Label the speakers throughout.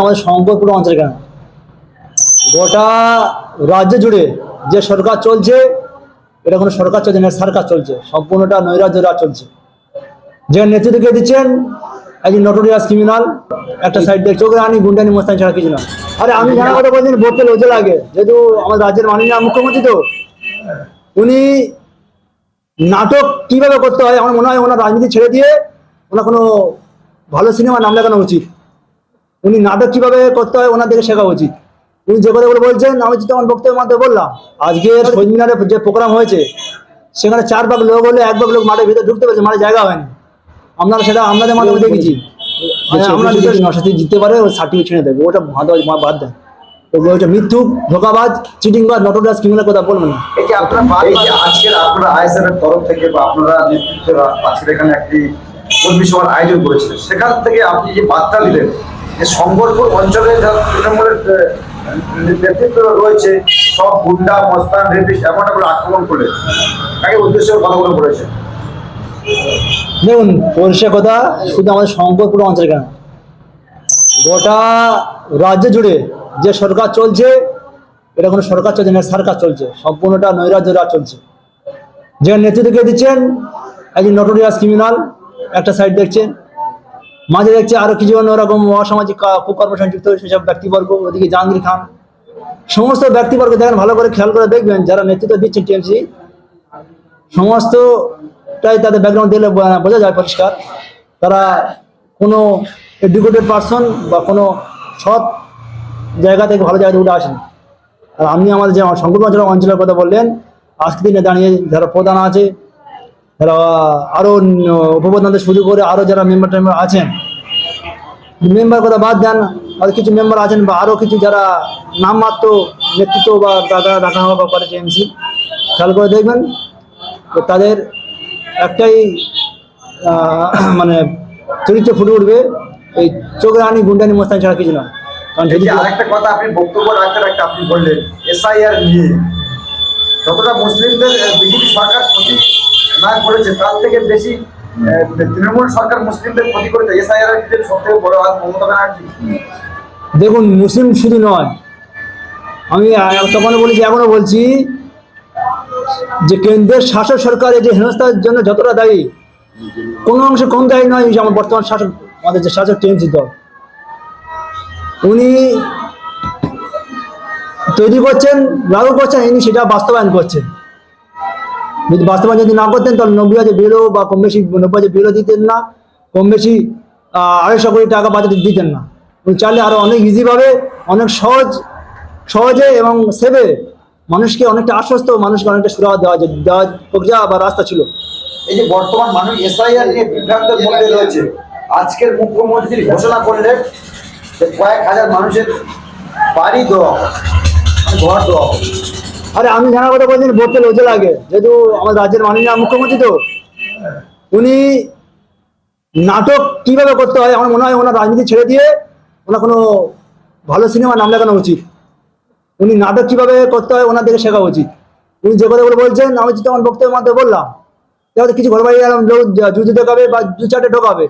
Speaker 1: আমাদের শঙ্করপুর অঞ্চলে কেন? গোটা রাজ্য জুড়ে যে সরকার চলছে, এটা কোনো সরকার চলছে না সরকার চলছে। সম্পূর্ণটা নৈরাজ্য রাজ চলছে। যে নেতৃত্বকে দিচ্ছেন, একজন নটোরিয়াস ক্রিমিনাল একটা সাইড দিয়ে চোখে আনি গুন্ডানি, মোস্তানি ছাড়া কিছু না। আরে আমি জানা কথা বলছেন ভোটতে লজে লাগে। যেহেতু আমাদের রাজ্যের মাননীয় মুখ্যমন্ত্রী তো, উনি নাটক কীভাবে করতে হয়, আমার মনে হয় ওনার রাজনীতি ছেড়ে দিয়ে ওনার কোনো ভালো সিনেমা নাম লেখানো উচিত। উনি নাটক কীভাবে করতে হয় ওনার দিকে শেখা উচিত। উনি যে কথাগুলো বলছেন আমি তো আমার বক্তব্যের মধ্যে বললাম আজকে শহীদ মিনারে যে প্রোগ্রাম হয়েছে সেখানে চার ভাগ লোক হলে এক ভাগ লোক মাঠের ভিতরে ঢুকতে পারছে মাঠে জায়গা হয়নি। আপনারা সেটা আপনাদের মাধ্যমে দেখেছি। আমরা যদি নশাতি জিততে পারে ওই সার্টিফিকেট ছিঁড়ে দেবে ওটা বাদ বাদ দেয় মিথ্যুক ধোকাবাজ চিটিং বা নটরাজ ক্রিমিনাল কথা বলবেন না।
Speaker 2: এই যে আপনারা আজকের আপনারা আইএসএফ এর তরফ থেকে বা আপনারা নেতৃত্বরা আজকের এখানে একটি কর্মী সভার আয়োজন করেছিলেন সেখান থেকে আপনি যে বার্তা দিলেন যে সম্বলপুর অঞ্চলে তৃণমূলের নেতৃত্ব রয়েছে, সব গুন্ডা, মস্তান রেপিস্ট এমন করে আক্রমণ করলে তাকে উদ্দেশ্যে কথাগুলো বলেছেন
Speaker 1: দেখুন পরিষ্কার কথা, শুধু আমাদের শঙ্করপুর অঞ্চলে কেন? গোটা রাজ্য জুড়ে যে সরকার চলছে, এটা কোনো সরকার চলছে না সরকার চলছে। সম্পূর্ণটা নৈরাজ্য রাজ চলছে। যে নেতৃত্বকে দিচ্ছেন, একজন নটোরিয়াস ক্রিমিনাল একটা সাইড দেখছেন মাঝে দেখছে আরও কিছু ওরকম অসামাজিক কা- কুকর্মের সঙ্গে যুক্ত সেসব ব্যক্তিবর্গ, ওদিকে জাহাঙ্গীর খান। সমস্ত ব্যক্তিবর্গ দেখেন, ভালো করে খেয়াল করে দেখবেন, যারা নেতৃত্ব দিচ্ছেন টিএমসি, সমস্তটাই তাদের ব্যাকগ্রাউন্ড দিলে বোঝা- যায় পরিষ্কার। তারা কোনো এডুকেটেড পার্সন বা কোনো সৎ জায়গা থেকে ভালো জায়গা থেকে উঠে আসেন। আর আপনি আমাদের যে সংকট অঞ্চল অঞ্চলের কথা বললেন আজকে দিনে দাঁড়িয়ে যারা প্রধান আছে যারা আরও উপপ্রধান শুরু করে আরও যারা মেম্বার টেম্বার আছেন। মেম্বার কথা বাদ দেন আর কিছু মেম্বার আছেন বা আরও কিছু যারা নামমাত্র নেতৃত্ব বা টাকা রাখা হওয়া করে এমসি খেয়াল করে দেখবেন তো তাদের একটাই মানে চরিত্র ফুটে উঠবে এই চোখ রানি গুন্ডানি মোস্তানি ছাড়া কিছু না। কারণ যদি
Speaker 2: আরেকটা কথা আপনি বক্তব্য রাখতে রাখতে আপনি বললেন এসআইআর নিয়ে। যতটা মুসলিমদের বিজেপি সরকার ক্ষতি না করেছে, তার থেকে বেশি তৃণমূল সরকার মুসলিমদের ক্ষতি করেছে। এসআইআর এর সব থেকে বড় হাত মমতা ব্যানার্জি।
Speaker 1: দেখুন, মুসলিম শুধু নয়, আমি তখন বলেছি এখনও বলছি যে কেন্দ্রের শাসক সরকার এই যে হেনস্থার জন্য যতটা দায়ী, কোনো অংশে কম দায়ী নয় আমার বর্তমান শাসক, আমাদের যে শাসক টিএমসি দল। উনি তৈরি করছেন লাগু করছেন, ইনি সেটা বাস্তবায়ন করছেন। যদি বাস্তবায়ন যদি না করতেন, তাহলে নব্বই হাজার বিলও বা কম বেশি নব্বই হাজার বিলও দিতেন না, কম বেশি আড়াইশো কোটি টাকা বাজেট দিতেন না। উনি চাইলে আরও অনেক ইজিভাবে অনেক সহজ, সহজে এবং সেভে মানুষকে অনেকটা আশ্বস্ত, মানুষকে অনেকটা সুরাহ দেওয়া দেওয়া প্রক্রিয়া বা রাস্তা ছিল।
Speaker 2: এই যে বর্তমান মানুষ এসআইআর নিয়ে বিভ্রান্তের মধ্যে রয়েছে, আজকের মুখ্যমন্ত্রী ঘোষণা করলেন যে কয়েক হাজার মানুষের বাড়ি দেওয়া
Speaker 1: আরে আমি জানা কথা বলছেন ভোটতে লজে লাগে। যেহেতু আমার রাজ্যের মাননীয় মুখ্যমন্ত্রী তো, উনি নাটক কীভাবে করতে হয় আমার মনে হয় ওনার রাজনীতি ছেড়ে দিয়ে ওনার কোনো ভালো সিনেমা নাম লেখানো উচিত। উনি নাটক কীভাবে করতে হয় ওনার দিকে শেখা উচিত। উনি যে কথাগুলো বলছেন, আমি তো আমার বক্তব্যের মধ্যে বললাম। তাহলে কিছু ঘর বাড়ি এরকম লোক জুতো ঢোকাবে বা দু চারটে ঢোকাবে।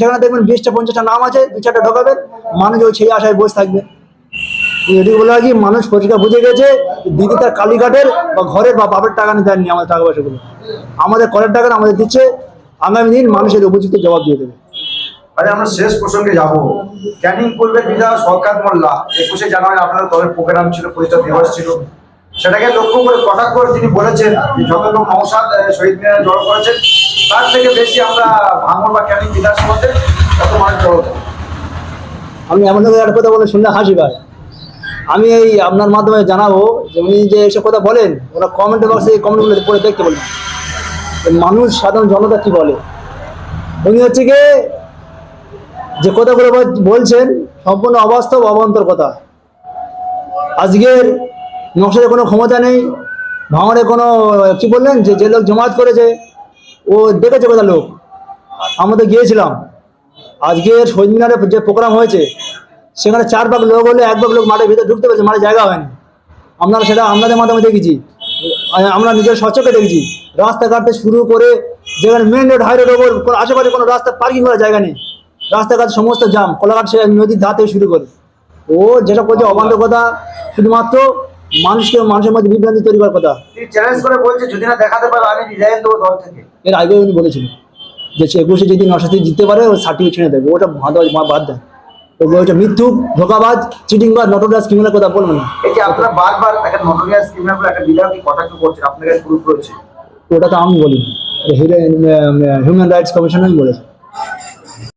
Speaker 1: যেখানে দেখবেন বিশটা, পঞ্চাশটা নাম আছে, দু চারটে ঢোকাবেন মানুষ ওই সেই আশায় বসে থাকবে। এটি বলে রাখি মানুষ পরিষ্কার বুঝে গেছে দিদি তার কালীঘাটের বা ঘরের বা বাপের টাকা নিতে দেননি আমাদের টাকা পয়সাগুলো। আমাদের করের টাকা আমাদের দিচ্ছে আগামী দিন মানুষের উপযুক্ত জবাব দিয়ে দেবে।
Speaker 2: আরে আমরা শেষ প্রসঙ্গে যাব। ক্যানিং পূর্বের বিধায়ক সরকার মোল্লা। একুশে জানুয়ারি আপনাদের দলের প্রোগ্রাম ছিল পরিচয় দিবস ছিল। সেটাকে লক্ষ্য করে কটাক্ষ করে তিনি বলেছেন যত লোক নৌসাদ শহীদ মিনারে জড়ো করেছেন তার থেকে বেশি আমরা ভাঙর বা ক্যানিং বিধানসভাতে কত মানুষ জড়ো
Speaker 1: আমি এমন একটা কথা বলে শুনলে হাসি পায়। আমি এই আপনার মাধ্যমে জানাব যে উনি যে এসব কথা বলেন, ওরা কমেন্ট বক্সে এই কমেন্টগুলো পড়ে দেখতে বলবেন মানুষ, সাধারণ জনতা কি বলে? উনি হচ্ছে গিয়ে যে কথাগুলো বল- বলছেন, সম্পূর্ণ অবাস্তব, অবান্তর কথা। আজকের নকশারে কোনো ক্ষমতা নেই ভাঙড়ে কোনো, কি বললেন, যে যে লোক জমায়েত করেছে, ও দেখেছে কোথা লোক। আমরা তো গিয়েছিলাম। আজকের শহীদ মিনারে যে প্রোগ্রাম হয়েছে সেখানে চার ভাগ লোক হলে এক ভাগ লোক মাঠের ভিতরে ঢুকতে পেরেছে মাঠে জায়গা হয়নি। আমরা সেটা আপনাদের মাধ্যমে দেখেছি। আমরা নিজের সচকে দেখেছি। রাস্তাঘাট থেকে শুরু করে যেখানে মেন রোড হাই রোড ওপর আশেপাশে কোনো রাস্তা পার্কিং করার জায়গা নেই। রাস্তাঘাট সমস্ত জাম কোলাঘাট সে নদীর ধার থেকে শুরু করে। ও যেটা করছে অবান্ধ কথা শুধুমাত্র মানুষকে মানুষের মধ্যে বিভ্রান্তি তৈরি করার কথা।
Speaker 2: চ্যালেঞ্জ করে বলছে যদি না দেখাতে পারো আমি রিজাইন দেবো দল থেকে।
Speaker 1: এর আগে উনি বলেছিলেন যে সে একুশে যদি নশাতে জিততে পারে ও সার্টিফিকেট ছিঁড়ে দেবে। ওটা ভাদ বাদ দেয়। ওটা মিথ্যুক ধোকাবাজ চিটিংবাজ নটরাজ ক্রিমিনাল কথা বলবেন না।
Speaker 2: এই যে আপনারা বারবার একটা নটোরিয়াস ক্রিমিনাল একটা কথা কটাক্ষ করছেন আপনাদের গ্রুপ রয়েছে।
Speaker 1: ওটা তো আমি বলি হিউম্যান রাইটস কমিশন আমি বলেছে।